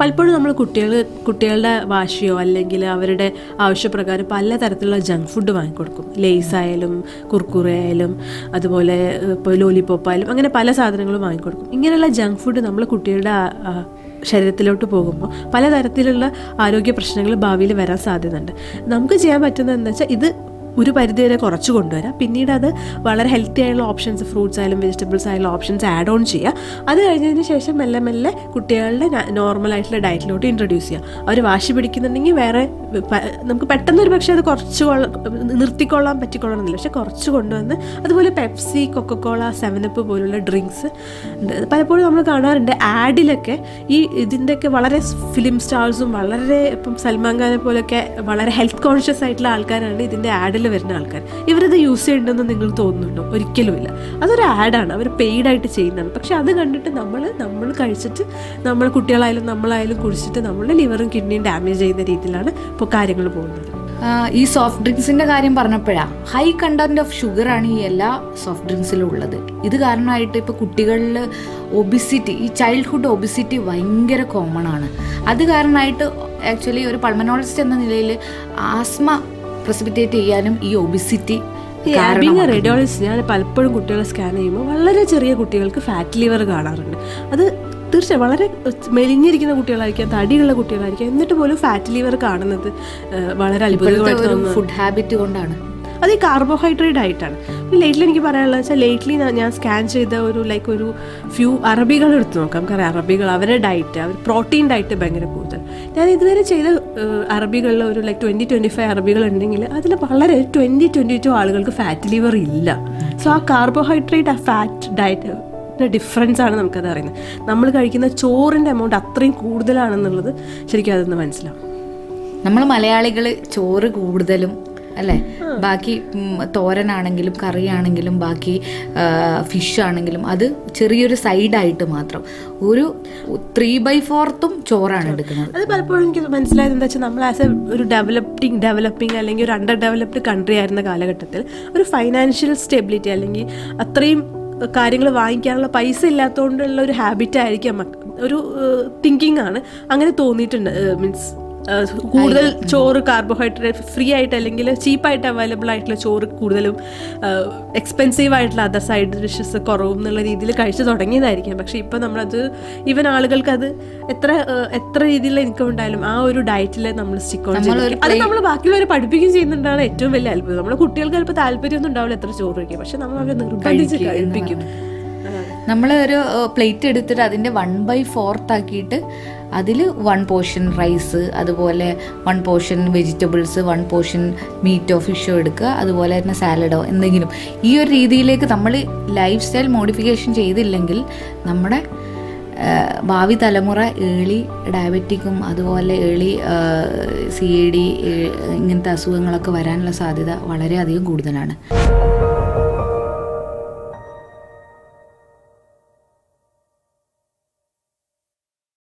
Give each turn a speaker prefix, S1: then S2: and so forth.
S1: പലപ്പോഴും നമ്മൾ കുട്ടികൾ കുട്ടികളുടെ വാശിയോ അല്ലെങ്കിൽ അവരുടെ ആവശ്യപ്രകാരം പല തരത്തിലുള്ള ജങ്ക് ഫുഡ് വാങ്ങിക്കൊടുക്കും. ലേസ് ആയാലും കുർക്കുറ ആയാലും അതുപോലെ ഇപ്പോൾ ലോലിപോപ്പ് ആയാലും അങ്ങനെ പല സാധനങ്ങളും വാങ്ങിക്കൊടുക്കും. ഇങ്ങനെയുള്ള ജങ്ക് ഫുഡ് നമ്മൾ കുട്ടികളുടെ ശരീരത്തിലോട്ട് പോകുമ്പോൾ പലതരത്തിലുള്ള ആരോഗ്യ പ്രശ്നങ്ങൾ ഭാവിയിൽ വരാൻ സാധ്യതയുണ്ട്. നമുക്ക് ചെയ്യാൻ പറ്റുന്നത് എന്താ വെച്ചാൽ ഇത് ഒരു പരിധി വരെ കുറച്ച് കൊണ്ടുവരാം. പിന്നീട് അത് വളരെ ഹെൽത്തി ആയുള്ള ഓപ്ഷൻസ് ഫ്രൂട്ട്സ് ആയാലും വെജിറ്റബിൾസ് ആയാലും ഓപ്ഷൻസ് ആഡ് ഓൺ ചെയ്യുക. അത് കഴിഞ്ഞതിന് ശേഷം മെല്ലെ മെല്ലെ കുട്ടികളുടെ നോർമൽ ആയിട്ടുള്ള ഡയറ്റിലോട്ട് ഇൻട്രൊഡ്യൂസ് ചെയ്യുക. അവർ വാശി പിടിക്കുന്നുണ്ടെങ്കിൽ വേറെ നമുക്ക് പെട്ടെന്ന് ഒരു പക്ഷേ അത് കുറച്ച് കൊള്ള- നിർത്തിക്കൊള്ളാൻ പറ്റിക്കൊള്ളണമെന്നില്ല. പക്ഷെ കുറച്ച് കൊണ്ടുവന്ന് അതുപോലെ Pepsi Coca Cola seven up പോലുള്ള ഡ്രിങ്ക്സ് പലപ്പോഴും നമ്മൾ കാണാറുണ്ട് ആഡിലൊക്കെ ഈ ഇതിന്റെയൊക്കെ വളരെ ഫിലിം സ്റ്റാർസും വളരെ ഇപ്പം സൽമാൻ ഖാനെ പോലൊക്കെ വളരെ ഹെൽത്ത് കോൺഷ്യസ് ആയിട്ടുള്ള ആൾക്കാരാണ് ഇതിന്റെ ആഡിൽ വരുന്ന ആൾക്കാർ. ഇവരത് യൂസ് ചെയ്യണ്ടെന്ന് നിങ്ങൾ തോന്നുന്നുണ്ടോ? ഒരിക്കലുമില്ല അതൊരു ആഡാണ് അവർ പെയ്ഡായിട്ട് ചെയ്യുന്നതാണ്. പക്ഷെ അത് കണ്ടിട്ട് നമ്മൾ നമ്മൾ കഴിച്ചിട്ട് നമ്മൾ കുട്ടികളായാലും നമ്മളായാലും കുടിച്ചിട്ട് നമ്മളുടെ ലിവറും കിഡ്നിയും ഡാമേജ് ചെയ്യുന്ന രീതിയിലാണ് ഇപ്പോൾ കാര്യങ്ങൾ പോകുന്നത്.
S2: ഈ സോഫ്റ്റ് ഡ്രിങ്ക്സിന്റെ കാര്യം പറഞ്ഞപ്പോഴാ. ഹൈ കണ്ടന്റ് ഓഫ് ഷുഗർ ആണ് ഈ എല്ലാ സോഫ്റ്റ് ഡ്രിങ്ക്സിലും ഉള്ളത്. ഇത് കാരണമായിട്ട് ഇപ്പോൾ കുട്ടികളിൽ ഒബിസിറ്റി ഈ ചൈൽഡ്ഹുഡ് ഒബിസിറ്റി ഭയങ്കര കോമൺ ആണ്. അത് കാരണമായിട്ട് ആക്ച്വലി ഒരു പൾമനോളജിസ്റ്റ് എന്ന നിലയിൽ ആസ്മ പ്രസിപ്പിറ്റേറ്റ് ചെയ്യാനും ഈ ഒബിസിറ്റി
S1: റേഡിയോളജിസ്റ്റ് ഞാൻ പലപ്പോഴും കുട്ടികളെ സ്കാൻ ചെയ്യുമ്പോൾ വളരെ ചെറിയ കുട്ടികൾക്ക് ഫാറ്റ് ലിവർ കാണാറുണ്ട്. അത് തീർച്ചയായും വളരെ മെലിഞ്ഞിരിക്കുന്ന കുട്ടികളായിരിക്കാം തടിയുള്ള കുട്ടികളായിരിക്കാം എന്നിട്ട് പോലും ഫാറ്റ് ലിവർ കാണുന്നത് വളരെ അത്ഭുതമായിട്ട്
S2: ഫുഡ് ഹാബിറ്റ് കൊണ്ടാണ്.
S1: അത് ഈ കാർബോഹൈഡ്രേറ്റ് ആയിട്ടാണ് ലേറ്റ്ലി എനിക്ക് പറയാനുള്ളത് വെച്ചാൽ ലേറ്റ്ലി ഞാൻ സ്കാൻ ചെയ്ത ഒരു ലൈക്ക് ഒരു ഫ്യൂ അറബികൾ എടുത്ത് നോക്കാം. കാരണം അറബികൾ അവരുടെ ഡയറ്റ് അവർ പ്രോട്ടീൻ ഡയറ്റ് ഭയങ്കര കൂടുതൽ. ഞാൻ ഇതുവരെ ചെയ്ത അറബികളിൽ ഒരു ലൈക്ക് ട്വന്റി ട്വന്റി ഫൈവ് അറബികൾ ഉണ്ടെങ്കിൽ അതിൽ വളരെ ട്വന്റി ട്വന്റി ടു ആളുകൾക്ക് ഫാറ്റ് ലിവർ ഇല്ല. സോ ആ കാർബോഹൈഡ്രേറ്റ് ആ ഫാറ്റ് ഡയറ്റ് ഡിഫറൻസ് ആണ് നമുക്കത് അറിയുന്നത്. നമ്മൾ കഴിക്കുന്ന ചോറിന്റെ എമൗണ്ട് അത്രയും കൂടുതലാണെന്നുള്ളത് ശരിക്കും അതൊന്ന് മനസ്സിലാവും.
S2: നമ്മൾ മലയാളികൾ ചോറ് കൂടുതലും അല്ലേ? ബാക്കി തോരനാണെങ്കിലും കറിയാണെങ്കിലും ബാക്കി ഫിഷ് ആണെങ്കിലും അത് ചെറിയൊരു സൈഡായിട്ട് മാത്രം. ഒരു ത്രീ ബൈ ഫോർത്തും ചോറാണ് എടുക്കുന്നത്.
S1: അത് പലപ്പോഴും എനിക്ക് മനസ്സിലായത് എന്താ വെച്ചാൽ നമ്മൾ ആസ് എ ഒരു ഡെവലപ്പിംഗ് ഡെവലപ്പിംഗ് അല്ലെങ്കിൽ ഒരു അണ്ടർ ഡെവലപ്ഡ് കൺട്രി ആയിരുന്ന കാലഘട്ടത്തിൽ ഒരു ഫൈനാൻഷ്യൽ സ്റ്റെബിലിറ്റി അല്ലെങ്കിൽ അത്രയും കാര്യങ്ങൾ വാങ്ങിക്കാനുള്ള പൈസ ഇല്ലാത്തതുകൊണ്ടുള്ള ഒരു ഹാബിറ്റ് ആയിരിക്കാം. ഒരു തിങ്കിങ് ആണ് അങ്ങനെ തോന്നിയിട്ടുണ്ട്. മീൻസ് കൂടുതൽ ചോറ് കാർബോഹൈഡ്രേറ്റ് ഫ്രീ ആയിട്ട് അല്ലെങ്കിൽ ചീപ്പായിട്ട് അവൈലബിൾ ആയിട്ടുള്ള ചോറ് കൂടുതലും എക്സ്പെൻസീവ് ആയിട്ടുള്ള അതർ സൈഡ് ഡിഷസ് കുറവും എന്നുള്ള രീതിയിൽ കഴിച്ചു തുടങ്ങിയതായിരിക്കാം. പക്ഷെ ഇപ്പം നമ്മളത് ഈവൻ ആളുകൾക്ക് അത് എത്ര എത്ര രീതിയിൽ ഇൻകം ഉണ്ടായാലും ആ ഒരു ഡയറ്റിൽ നമ്മൾ സ്റ്റിക്ക് ഓൺ അത് നമ്മൾ ബാക്കിയുള്ളവരെ പഠിപ്പിക്കുകയും ചെയ്യുന്നുണ്ടാണ് ഏറ്റവും വലിയ അത്ഭുതം. നമ്മുടെ കുട്ടികൾക്ക് ചിലപ്പോൾ താല്പര്യമൊന്നും ഉണ്ടാവില്ല എത്ര ചോറ് കഴിക്കുക പക്ഷെ നമ്മൾ അവരെ നിർബന്ധിച്ച് കഴിപ്പിക്കും.
S2: നമ്മൾ ഒരു പ്ലേറ്റ് എടുത്തിട്ട് അതിന്റെ വൺ ബൈ ഫോർത്ത് ആക്കിയിട്ട് അതിൽ വൺ പോർഷൻ റൈസ് അതുപോലെ one portion vegetables one portion മീറ്റോ ഫിഷോ എടുക്കുക അതുപോലെ തന്നെ സാലഡോ എന്തെങ്കിലും. ഈ ഒരു രീതിയിലേക്ക് നമ്മൾ ലൈഫ് സ്റ്റൈൽ മോഡിഫിക്കേഷൻ ചെയ്തില്ലെങ്കിൽ നമ്മുടെ ഭാവി തലമുറ ഏളി ഡയബറ്റിക്കും അതുപോലെ ഏളി സി എ ഡി ഇങ്ങനത്തെ അസുഖങ്ങളൊക്കെ വരാനുള്ള സാധ്യത വളരെയധികം കൂടുതലാണ്.